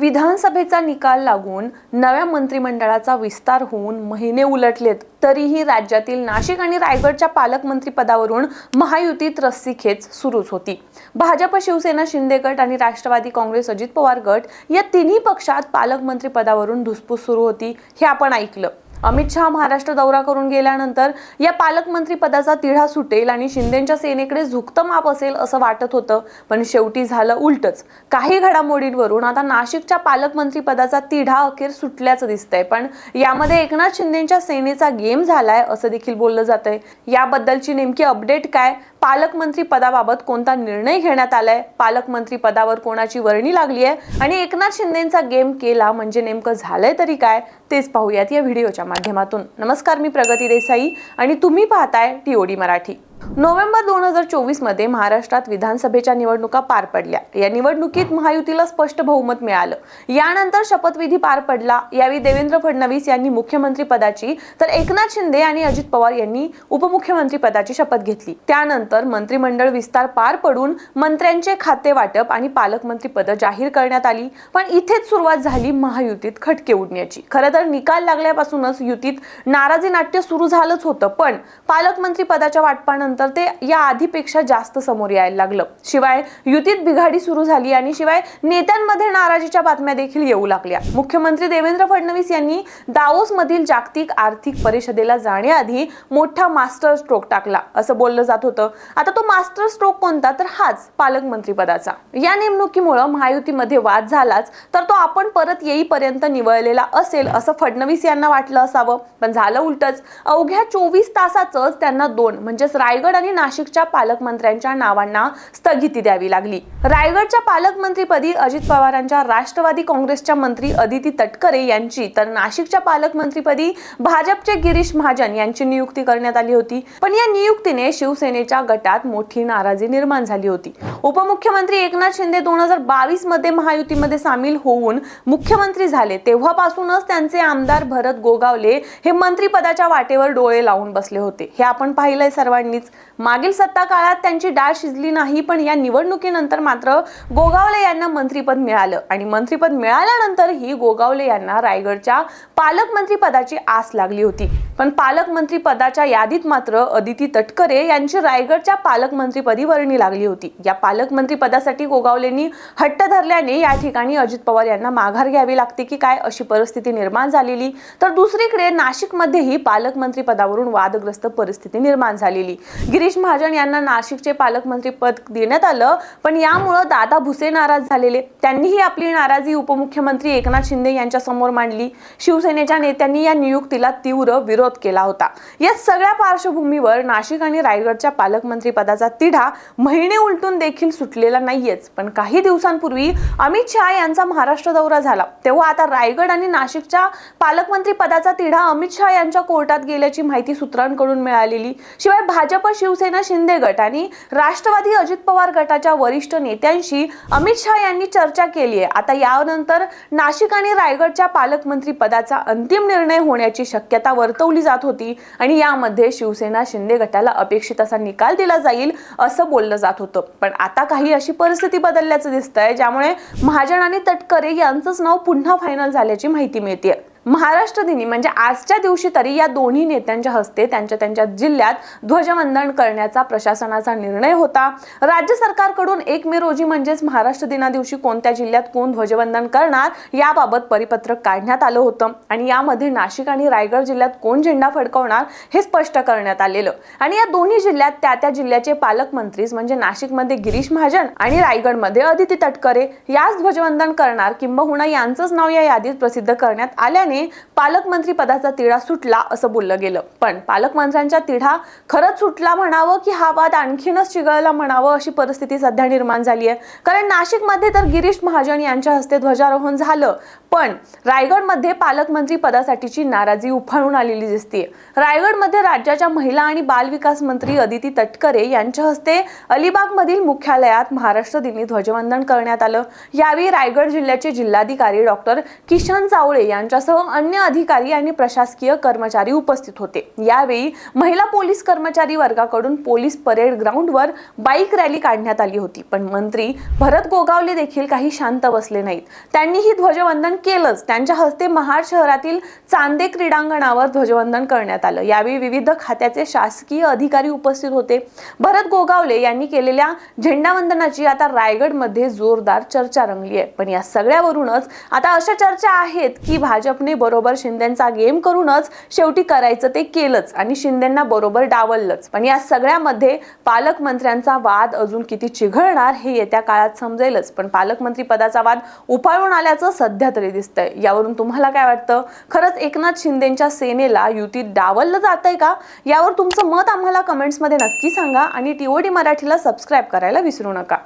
विधानसभेचा निकाल लागून नव्या मंत्रिमंडळाचा विस्तार होऊन महिने उलटलेत. तरीही राज्यातील नाशिक आणि रायगडच्या पालकमंत्री पदावरून महायुतीत रस्सीखेच सुरूच होती. भाजप शिवसेना शिंदे गट आणि राष्ट्रवादी काँग्रेस अजित पवार गट या तिन्ही पक्षात पालकमंत्री पदावरून धुसफूस सुरू होती हे आपण ऐकलं. अमित शहा महाराष्ट्र दौरा करून गेल्यानंतर या पालकमंत्री पदाचा तिढा सुटेल आणि शिंदेच्या सेनेकडे झुकतं माप असेल असं वाटत होतं पण शेवटी झालं उलटच. काही घडामोडींवरून आता नाशिकच्या पालकमंत्री पदाचा तिढा अखेर सुटल्याचं दिसतंय पण यामध्ये एकनाथ शिंदेच्या सेनेचा गेम झालाय असं देखील बोललं जातंय. याबद्दलची नेमकी अपडेट काय? पालकमंत्री पदाबाबत कोणता निर्णय घेण्यात आलाय? पालकमंत्री पदावर कोणाची वर्णी लागली आहे? आणि एकनाथ शिंदेचा गेम केला म्हणजे नेमकं झालंय तरी काय? तेच पाहूयात या व्हिडिओच्या माध्यमातून. नमस्कार मी प्रगती देसाई आणि तुम्ही पाहताय टीओडी मराठी. नोव्हेंबर दोन हजार चोवीसमध्ये महाराष्ट्रात विधानसभेच्या निवडणुका पार पडल्या. या निवडणुकीत महायुतीला स्पष्ट बहुमत मिळालं. यानंतर शपथविधी पार पडला. यावेळी देवेंद्र फडणवीस यांनी मुख्यमंत्री पदाची तर एकनाथ शिंदे आणि अजित पवार यांनी उपमुख्यमंत्री पदाची शपथ घेतली. त्यानंतर मंत्रिमंडळ विस्तार पार पडून मंत्र्यांचे खाते वाटप आणि पालकमंत्री पद जाहीर करण्यात आली. पण इथेच सुरुवात झाली महायुतीत खटके उडण्याची. खरं तर निकाल लागल्यापासूनच युतीत नाराजी नाट्य सुरू झालंच होतं. पण पालकमंत्री पदाच्या झाल्यानंतर ते या आधीपेक्षा जास्त समोर यायला लागलं. शिवाय युतीत बिघाडी सुरू झाली आणि शिवाय नेत्यांमध्ये नाराजीच्या बातम्या देखील येऊ लागल्या. मुख्यमंत्री देवेंद्र फडणवीस यांनी दाओस मधील जागतिक आर्थिक परिषदेला जाण्याआधी मोठा मास्टर स्ट्रोक टाकला असं बोललं जात होतं. आता तो मास्टर स्ट्रोक कोणता? तर हाच पालकमंत्री पदाचा या नेमणुकीमुळं महायुतीमध्ये वाद झालाच तर तो आपण परत येईपर्यंत निवळलेला असेल असं फडणवीस यांना वाटलं असावं. पण झालं उलटच. अवघ्या चोवीस तासातच त्यांना दोन म्हणजेच राय रायगड आणि नाशिकच्या पालकमंत्र्यांच्या नावांना स्थगिती द्यावी लागली. रायगडच्या पालकमंत्रीपदी अजित पवारांच्या राष्ट्रवादी काँग्रेसच्या मंत्री अदिती तटकरे यांची तर नाशिकच्या पालकमंत्रीपदी भाजपचे गिरीश महाजन यांची नियुक्ती करण्यात आली होती. पण या नियुक्तीने शिवसेनेच्या गटात मोठी नाराजी निर्माण झाली होती. उपमुख्यमंत्री एकनाथ शिंदे दोन हजार बावीसमध्ये महायुतीमध्ये सामील होऊन मुख्यमंत्री झाले. तेव्हापासूनच त्यांचे आमदार भरत गोगावले हे मंत्रीपदाच्या वाटेवर डोळे लावून बसले होते. हे आपण पाहिलंय सर्वांनीच. मागील सत्ता काळात त्यांची डाळ शिजली नाही पण या निवडणुकीनंतर मात्र गोगावले यांना मंत्रीपद मिळालं. आणि मंत्रीपद मिळाल्यानंतरही गोगावले यांना रायगडच्या पालकमंत्री पदाची आस लागली होती. पण पालकमंत्री पदाच्या यादीत मात्र अदिती तटकरे यांची रायगडच्या पालकमंत्रीपदी वर्णी लागली होती. या पालकमंत्री पदासाठी गोगावलेंनी हट्ट धरल्याने या ठिकाणी अजित पवार यांना माघार घ्यावी लागते की काय अशी परिस्थिती निर्माण झालेली. तर दुसरीकडे नाशिकमध्येही पालकमंत्री पदावरून वादग्रस्त परिस्थिती निर्माण झालेली. गिरीश महाजन यांना नाशिकचे पालकमंत्री पद देण्यात आलं पण यामुळं दादा भुसे नाराज झालेले. त्यांनीही आपली नाराजी उपमुख्यमंत्री एकनाथ शिंदे यांच्या समोर मांडली. शिवसेनेच्या नेत्यांनी या नियुक्तीला तीव्र विरोध केला होता. या सगळ्या पार्श्वभूमीवर नाशिक आणि रायगडच्या पालकमंत्री पदाचा तिढा महिने उलटून देखील सुटलेला नाहीयेच. पण काही दिवसांपूर्वी अमित शहा यांचा महाराष्ट्र दौरा झाला. तेव्हा आता रायगड आणि नाशिकच्या पालकमंत्री पदाचा तिढा अमित शहा यांच्या कोर्टात गेल्याची माहिती सूत्रांकडून मिळालेली. शिवाय भाजप शिवसेना शिंदे गट आणि राष्ट्रवादी अजित पवार गटाच्या वरिष्ठ नेत्यांशी अमित शहा यांनी चर्चा केली आहे आता यानंतर नाशिक आणि रायगडच्या पालकमंत्री पदाचा अंतिम निर्णय होण्याची शक्यता वर्तवली जात होती आणि यामध्ये शिवसेना शिंदे गटाला अपेक्षित असा निकाल दिला जाईल असं बोललं जात होतं. पण आता काही अशी परिस्थिती बदलल्याचं दिसतंय ज्यामुळे महाजन आणि तटकरे यांचंच नाव पुन्हा फायनल झाल्याची माहिती मिळते महाराष्ट्र दिनी म्हणजे आजच्या दिवशी तरी या दोन्ही नेत्यांच्या हस्ते त्यांच्या त्यांच्या जिल्ह्यात ध्वजवंदन करण्याचा प्रशासनाचा निर्णय होता. राज्य सरकारकडून एक मे रोजी म्हणजेच महाराष्ट्र दिना दिवशी कोणत्या जिल्ह्यात कोण ध्वजवंदन करणार याबाबत परिपत्रक काढण्यात आलं होतं. आणि यामध्ये नाशिक आणि रायगड जिल्ह्यात कोण झेंडा फडकवणार हे स्पष्ट करण्यात आलेलं. आणि या दोन्ही जिल्ह्यात त्या त्या जिल्ह्याचे पालकमंत्रीच म्हणजे नाशिकमध्ये गिरीश महाजन आणि रायगडमध्ये अदिती तटकरे याच ध्वजवंदन करणार किंबहुना यांचंच नाव या यादीत प्रसिद्ध करण्यात आल्याने पालकमंत्री पदाचा तिढा सुटला असं बोललं गेलं. पण पालकमंत्र्यांचा तिढा खरंच सुटला म्हणावं की हा वाद आणखीनच चिघळला म्हणावं अशी परिस्थिती सध्या निर्माण झाली आहे कारण नाशिकमध्ये तर गिरीश महाजन यांच्या हस्ते ध्वजारोहण झालं. पण रायगडमध्ये पालकमंत्री पदासाठीची नाराजी उफाळून आलेली दिसते रायगडमध्ये राज्याच्या महिला आणि बालविकास मंत्री अदिती तटकरे यांच्या हस्ते अलिबागमधील मुख्यालयात महाराष्ट्र दिनी ध्वजवंदन करण्यात आलं. यावेळी रायगड जिल्ह्याचे जिल्हाधिकारी डॉक्टर किशन चावळे यांच्यासह यांच्यासह अन्य अधिकारी आणि प्रशासकीय कर्मचारी उपस्थित होते. यावेळी महिला पोलीस कर्मचारी वर्गाकडून पोलीस परेड ग्राउंडवर बाईक रॅली काढण्यात आली होती. पण मंत्री भरत गोगावले देखील काही शांत बसले नाहीत. त्यांनीही ध्वजवंदन केलंच. त्यांच्या हस्ते महाड शहरातील चांदे क्रीडांगणावर ध्वजवंदन करण्यात आलं. यावेळी विविध खात्याचे शासकीय अधिकारी उपस्थित होते. भरत गोगावले यांनी केलेल्या झेंडावंदनाची आता रायगडमध्ये जोरदार चर्चा रंगली आहे पण या सगळ्यावरूनच आता अशा चर्चा आहेत की भाजपने बरोबर शिंदेचा गेम करूनच शेवटी करायचं ते केलंच आणि शिंदेना बरोबर डावललंच. पण या सगळ्यामध्ये पालकमंत्र्यांचा वाद अजून किती चिघळणार हे येत्या काळात समजेलच. पण पालकमंत्री पदाचा वाद उफाळून आल्याचं सध्या तरी दिसतंय. यावरून तुम्हाला काय वाटतं? खरंच एकनाथ शिंदेच्या सेनेला युतीत डावललं जातंय का? यावर तुमचं मत आम्हाला कमेंट्समध्ये नक्की सांगा आणि टीओडी मराठीला सबस्क्राईब करायला विसरू नका.